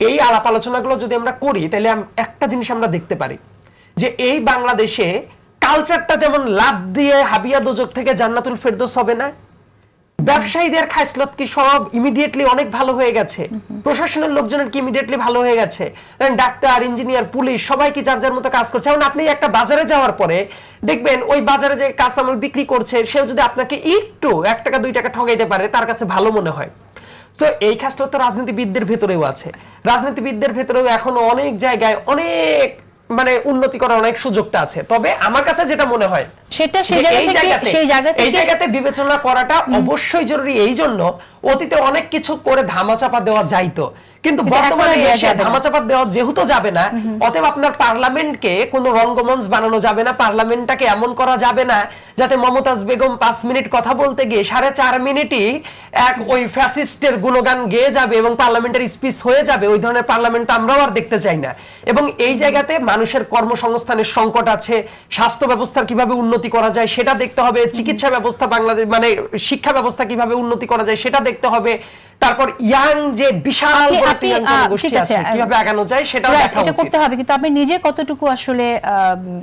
এই আলাপ আলোচনাগুলো যদি আমরা করি তাহলে একটা জিনিস আমরা দেখতে পারি যে এই বাংলাদেশে কালচারটা যেমন লাভ দিয়ে হাবিয়া দোজক থেকে জান্নাতুল ফেরদৌস হবে না ব্যবসায়ীদের খাইসলত কি সব ইমিডিয়েটলি অনেক ভালো হয়ে গেছে? প্রশাসনের লোকজনের কি ইমিডিয়েটলি ভালো হয়ে গেছে? ডাক্তার ইঞ্জিনিয়ার পুলিশ সবাই কি যার যার মতো কাজ করছে? এখন আপনি একটা বাজারে যাওয়ার পরে দেখবেন ওই বাজারে যে কাঁচামাল বিক্রি করছে সেও যদি আপনাকে একটু এক টাকা দুই টাকা ঠগাইতে পারে তার কাছে ভালো মনে হয়। তো এই কাজটা তো রাজনীতিবিদদের ভেতরেও আছে। রাজনীতিবিদদের ভেতরেও এখনও অনেক জায়গায় অনেক মানে উন্নতি করার অনেক সুযোগটা আছে। তবে আমার কাছে যেটা মনে হয় সেটা সেই জায়গাতে সেই এই জায়গাতে বিবেচনা করাটা অবশ্যই জরুরি। এই জন্য অতীতে অনেক কিছু করে ধামাচাপা দেওয়া যাইতো। কিন্তু বর্তমানে এসে ধামাচাপা দেওয়া যেহেতু যাবে না অতএব আপনার পার্লামেন্টকে কোনো রঙ্গমঞ্চ বানানো যাবে না পার্লামেন্টটাকে এমন করা যাবে না যাতে মমতাজ বেগম পাঁচ মিনিট কথা বলতে গিয়ে সাড়ে চার মিনিটই এক ওই ফ্যাসিস্টের গুণগান গেয়ে যাবে এবং পার্লামেন্টের স্পিচ হয়ে যাবে ওই ধরনের পার্লামেন্ট আমরাও আর দেখতে চাই না। এবং এই জায়গাতে মানুষের কর্মসংস্থানের সংকট আছে স্বাস্থ্য ব্যবস্থার কীভাবে উন্নতি করা যায় সেটা দেখতে হবে চিকিৎসা ব্যবস্থা বাংলাদেশ মানে শিক্ষা ব্যবস্থা কীভাবে উন্নতি করা যায় সেটা দেখতে হবে। তারপর ইয়াং যে বিশাল জনগোষ্ঠী ঠিক আছে, কীভাবে আগানো যায় সেটাও দেখা উচিত। করতে হবে কিন্তু আপনি নিজে কতটুকু আসলে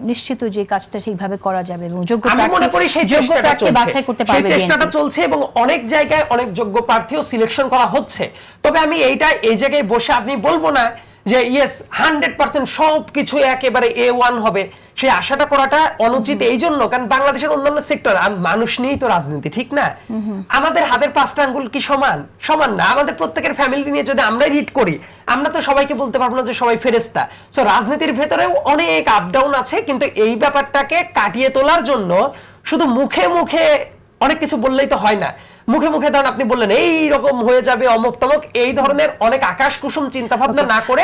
নিশ্চিত যে কাজটা ঠিকভাবে করা যাবে এবং যোগ্য আমি মনে করি সেই যোগ্য চেষ্টাটা চলছে। বাছাই করতে সেই চেষ্টাটা চলছে এবং অনেক জায়গায় অনেক যোগ্য প্রার্থীও সিলেকশন করা হচ্ছে। তবে আমি এইটা এই জায়গায় বসে আপনি বলব না যে ইয়েস হান্ড্রেড পার্সেন্ট সব কিছু একেবারে এ ওয়ান হবে। সেই আশাটা করাটা অনুচিত এই জন্য কারণ বাংলাদেশের অন্যান্য সেক্টর মানুষ নিয়েই তো রাজনীতি ঠিক না? আমাদের হাতের পাঁচটা আঙ্গুল কি সমান? সমান না। আমাদের প্রত্যেকের ফ্যামিলি নিয়ে যদি আমরা রিড করি আমরা তো সবাইকে বলতে পারব না যে সবাই ফেরেস্তা সো রাজনীতির ভেতরেও অনেক আপ ডাউন আছে কিন্তু এই ব্যাপারটাকে কাটিয়ে তোলার জন্য শুধু মুখে মুখে অনেক কিছু বললেই তো হয় না। মুখে মুখে ধরেন আপনি বললেন এই রকম হয়ে যাবে অমুক তমক এই ধরনের অনেক আকাশ কুসুম চিন্তা ভাবনা না করে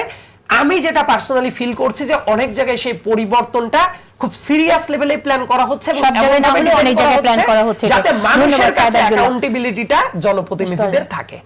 আমি যেটা পার্সোনালি ফিল করছি যে অনেক জায়গায় সেই পরিবর্তনটা খুব সিরিয়াস লেভেলে প্ল্যান করা হচ্ছে এবং সব জায়গায় না হলেও অনেক জায়গায় প্ল্যান করা হচ্ছে। যাতে মানুষের কাছে অ্যাকাউন্টেবিলিটিটা জনপ্রতিনিধিদের থাকে।